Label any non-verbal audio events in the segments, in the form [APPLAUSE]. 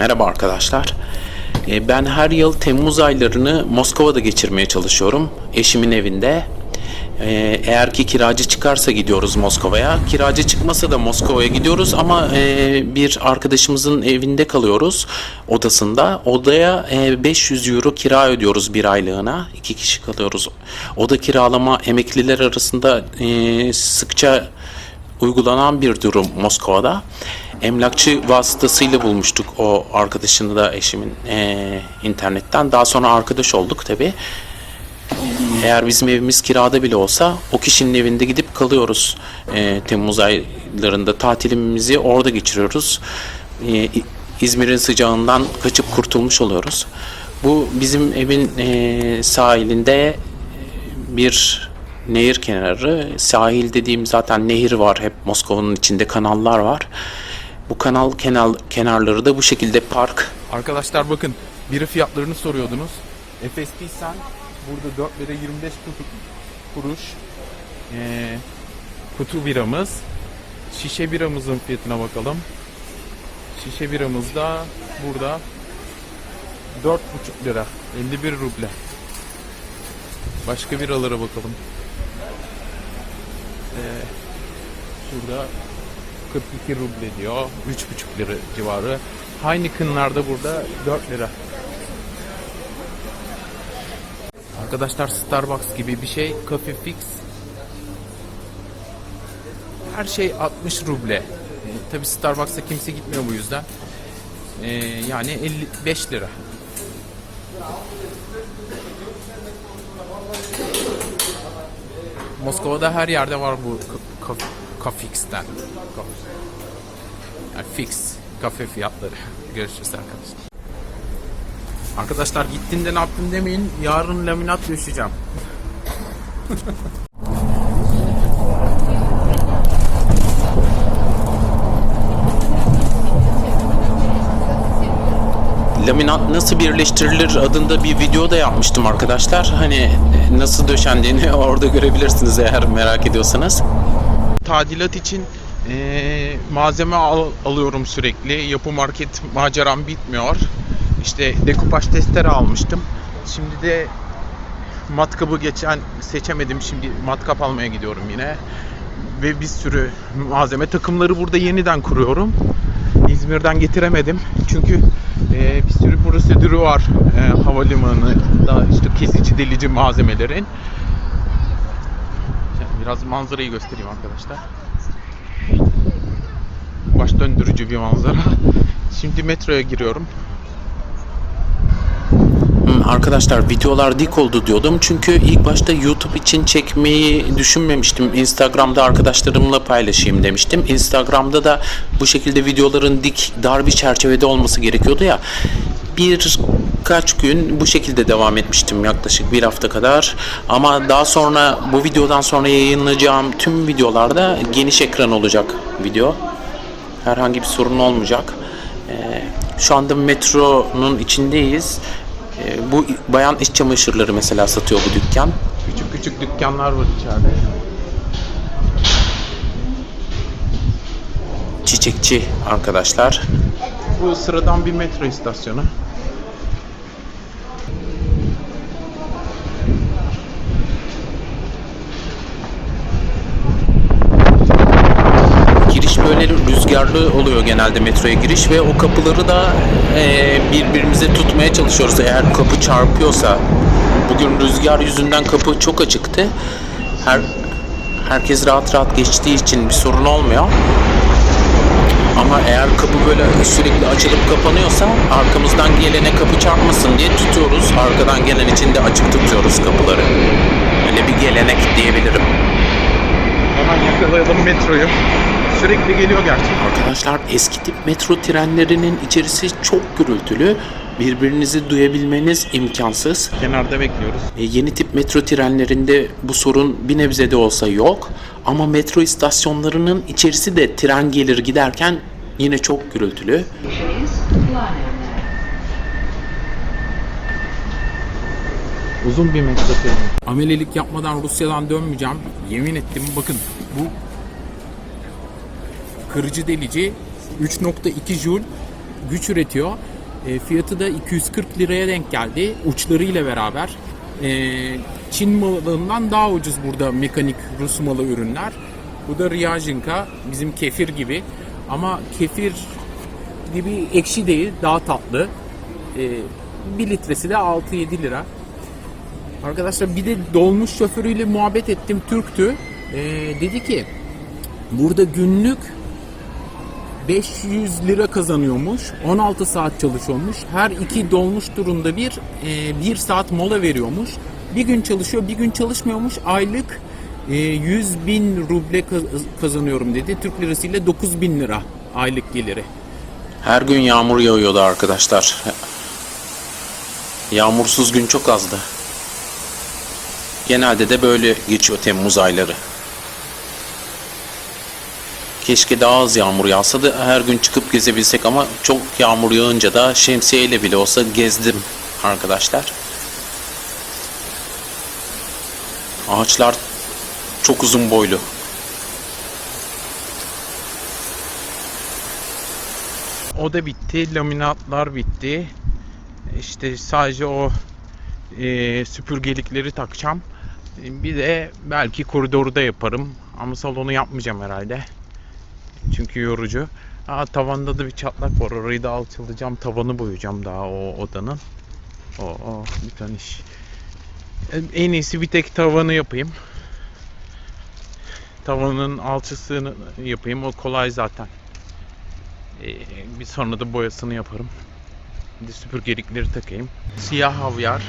Merhaba arkadaşlar. Ee, Ben her yıl Temmuz aylarını Moskova'da geçirmeye çalışıyorum. Eşimin evinde. Ee, Eğer ki kiracı çıkarsa gidiyoruz Moskova'ya. Kiracı çıkmasa da Moskova'ya gidiyoruz ama e, bir arkadaşımızın evinde kalıyoruz odasında. Odaya e, 500 euro kira ödüyoruz bir aylığına. İki kişi kalıyoruz. Oda kiralama emekliler arasında e, sıkça uygulanan bir durum Moskova'da. Emlakçı vasıtasıyla bulmuştuk o arkadaşını da eşimin eee, internetten. Daha sonra arkadaş olduk tabi. Eğer bizim evimiz kirada bile olsa o kişinin evinde gidip kalıyoruz. Eee, Temmuz aylarında tatilimizi orada geçiriyoruz. İ- İzmir'in sıcağından kaçıp kurtulmuş oluyoruz. Bu bizim evin eee, sahilinde bir nehir kenarı. Sahil dediğim zaten nehir var. Hep Moskova'nın içinde kanallar var. Bu kanal kenar, kenarları da bu şekilde park. Arkadaşlar bakın biri fiyatlarını soruyordunuz. Efes Pilsen burada 4 lira 25 kutu, kuruş. Ee, kutu biramız. Şişe biramızın fiyatına bakalım. Şişe biramız da burada 4,5 lira. 51 ruble. Başka biralara bakalım. Ee, şurada 42 ruble diyor. 3,5 lira civarı. Heineken'lar da burada 4 lira. Arkadaşlar Starbucks gibi bir şey. Coffee Fix. Her şey 60 ruble. Ee, Tabi Starbucks'a kimse gitmiyor bu yüzden. Ee, yani 55 lira. Moskova'da her yerde var bu ka- ka- Kafix'ten. Yani fix kafe fiyatları. [LAUGHS] Görüşürüz arkadaşlar. Arkadaşlar gittiğinde ne yaptın demeyin. Yarın laminat düşeceğim. [LAUGHS] Laminat nasıl birleştirilir adında bir video da yapmıştım arkadaşlar. Hani nasıl döşendiğini [LAUGHS] orada görebilirsiniz eğer merak ediyorsanız. Tadilat için eee, malzeme al- alıyorum sürekli. Yapı market maceram bitmiyor. İşte dekupaj testere almıştım. Şimdi de matkabı geçen seçemedim. Şimdi matkap almaya gidiyorum yine. Ve bir sürü malzeme takımları burada yeniden kuruyorum. İzmir'den getiremedim. Çünkü eee, bir sürü prosedürü var eee havalimanında işte kesici delici malzemelerin. Biraz manzarayı göstereyim arkadaşlar. Baş döndürücü bir manzara. [LAUGHS] Şimdi metroya giriyorum. Arkadaşlar videolar dik oldu diyordum çünkü ilk başta YouTube için çekmeyi düşünmemiştim. Instagram'da arkadaşlarımla paylaşayım demiştim. Instagram'da da bu şekilde videoların dik dar bir çerçevede olması gerekiyordu ya. Birkaç gün bu şekilde devam etmiştim yaklaşık bir hafta kadar. Ama daha sonra bu videodan sonra yayınlayacağım tüm videolarda geniş ekran olacak video. Herhangi bir sorun olmayacak. Ee, şu anda metronun içindeyiz. Ee, bu bayan iç çamaşırları mesela satıyor bu dükkan. Küçük küçük dükkanlar var içeride. Çiçekçi arkadaşlar. Bu sıradan bir metro istasyonu. Böyle rüzgarlı oluyor genelde metroya giriş ve o kapıları da e, birbirimize tutmaya çalışıyoruz. Eğer kapı çarpıyorsa bugün rüzgar yüzünden kapı çok açıktı. Her herkes rahat rahat geçtiği için bir sorun olmuyor. Ama eğer kapı böyle sürekli açılıp kapanıyorsa arkamızdan gelene kapı çarpmasın diye tutuyoruz. Arkadan gelen için de açık tutuyoruz kapıları. Öyle bir gelenek diyebilirim. Hemen yakalayalım metroyu. Sürekli geliyor gerçekten. Arkadaşlar eski tip metro trenlerinin içerisi çok gürültülü. Birbirinizi duyabilmeniz imkansız. Kenarda bekliyoruz. E, yeni tip metro trenlerinde bu sorun bir nebze de olsa yok. Ama metro istasyonlarının içerisi de tren gelir giderken yine çok gürültülü. Uzun bir metro treni. Amelelik yapmadan Rusya'dan dönmeyeceğim. Yemin ettim bakın bu kırıcı delici 3.2 joule güç üretiyor. E, fiyatı da 240 liraya denk geldi uçlarıyla beraber. E, Çin malından daha ucuz burada mekanik Rus malı ürünler. Bu da Ryajinka bizim kefir gibi ama kefir gibi ekşi değil daha tatlı. E, 1 litresi de 6-7 lira. Arkadaşlar bir de dolmuş şoförüyle muhabbet ettim Türktü. E, dedi ki burada günlük 500 lira kazanıyormuş. 16 saat çalışıyormuş. Her iki dolmuş turunda bir e, bir saat mola veriyormuş. Bir gün çalışıyor, bir gün çalışmıyormuş. Aylık e, 100 bin ruble kaz- kazanıyorum dedi. Türk lirasıyla 9 bin lira aylık geliri. Her gün yağmur yağıyordu arkadaşlar. Yağmursuz gün çok azdı. Genelde de böyle geçiyor Temmuz ayları. Keşke daha az yağmur yağsa da her gün çıkıp gezebilsek ama çok yağmur yağınca da şemsiyeyle bile olsa gezdim arkadaşlar. Ağaçlar çok uzun boylu. O da bitti. Laminatlar bitti. İşte sadece o e, süpürgelikleri takacağım. E, Bir de belki koridoru da yaparım. Ama salonu yapmayacağım herhalde. Çünkü yorucu. Aa, tavanda da bir çatlak var. Orayı da alçalacağım. Tavanı boyayacağım daha o odanın. O, o bir ton iş. En iyisi bir tek tavanı yapayım. Tavanın alçısını yapayım. O kolay zaten. Ee, bir sonra da boyasını yaparım. De süpürgelikleri takayım. Siyah havyar.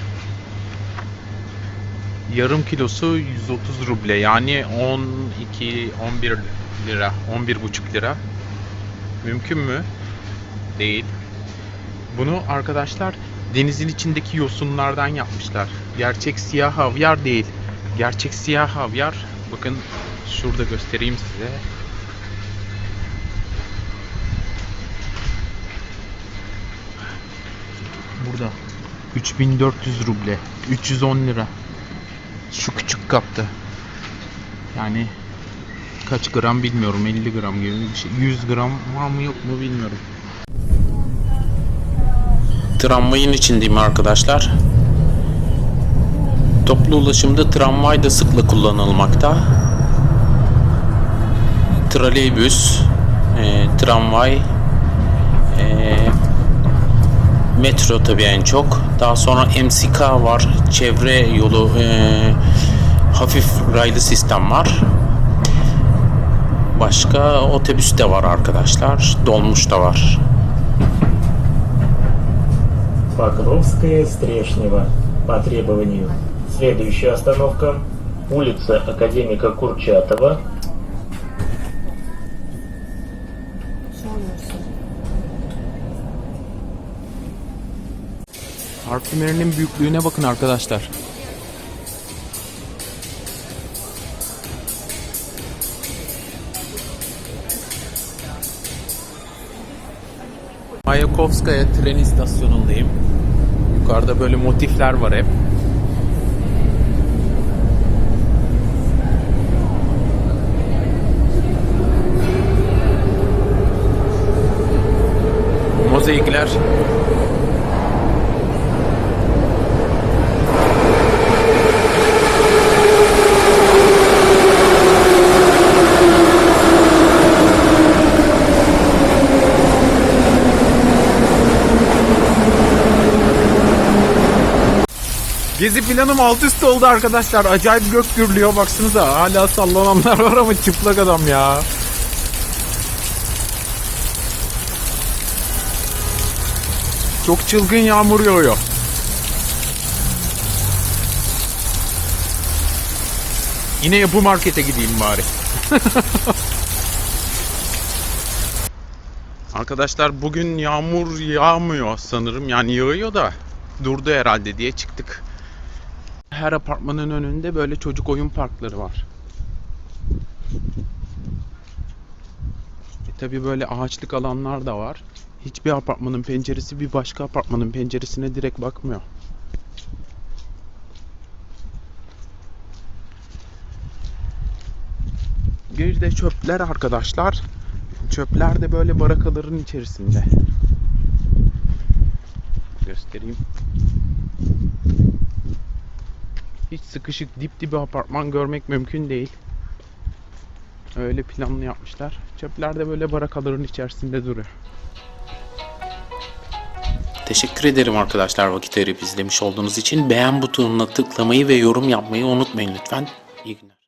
Yarım kilosu 130 ruble yani 12 11 lira 11 buçuk lira. Mümkün mü? Değil. Bunu arkadaşlar denizin içindeki yosunlardan yapmışlar. Gerçek siyah havyar değil. Gerçek siyah havyar bakın şurada göstereyim size. Burada. 3400 ruble. 310 lira. Şu küçük kapta. Yani kaç gram bilmiyorum. 50 gram gibi bir şey. 100 gram var mı yok mu bilmiyorum. Tramvayın içindeyim arkadaşlar. Toplu ulaşımda tramvay da sıkla kullanılmakta. Traleybüs, e, tramvay, e, metro tabii en çok. Daha sonra MCK var, çevre yolu, e, hafif raylı sistem var. Başka otobüs de var arkadaşlar, dolmuş da var. Покровская, Стрешнева. По требованию. Следующая остановка. Улица Академика Курчатова. Parfümerinin büyüklüğüne bakın arkadaşlar. Mayakovskaya tren istasyonundayım. Yukarıda böyle motifler var hep. Mozaikler Gezi planım alt üst oldu arkadaşlar. Acayip gök gürlüyor baksanıza. Hala sallananlar var ama çıplak adam ya. Çok çılgın yağmur yağıyor. Yine yapı markete gideyim bari. [LAUGHS] Arkadaşlar bugün yağmur yağmıyor sanırım. Yani yağıyor da durdu herhalde diye çıktık. Her apartmanın önünde böyle çocuk oyun parkları var. E tabi böyle ağaçlık alanlar da var. Hiçbir apartmanın penceresi bir başka apartmanın penceresine direkt bakmıyor. Bir de çöpler arkadaşlar. Çöpler de böyle barakaların içerisinde. göstereyim. Hiç sıkışık dip dibe apartman görmek mümkün değil. Öyle planlı yapmışlar. Çöpler de böyle barakaların içerisinde duruyor. Teşekkür ederim arkadaşlar vakit ayırıp izlemiş olduğunuz için. Beğen butonuna tıklamayı ve yorum yapmayı unutmayın lütfen. İyi günler.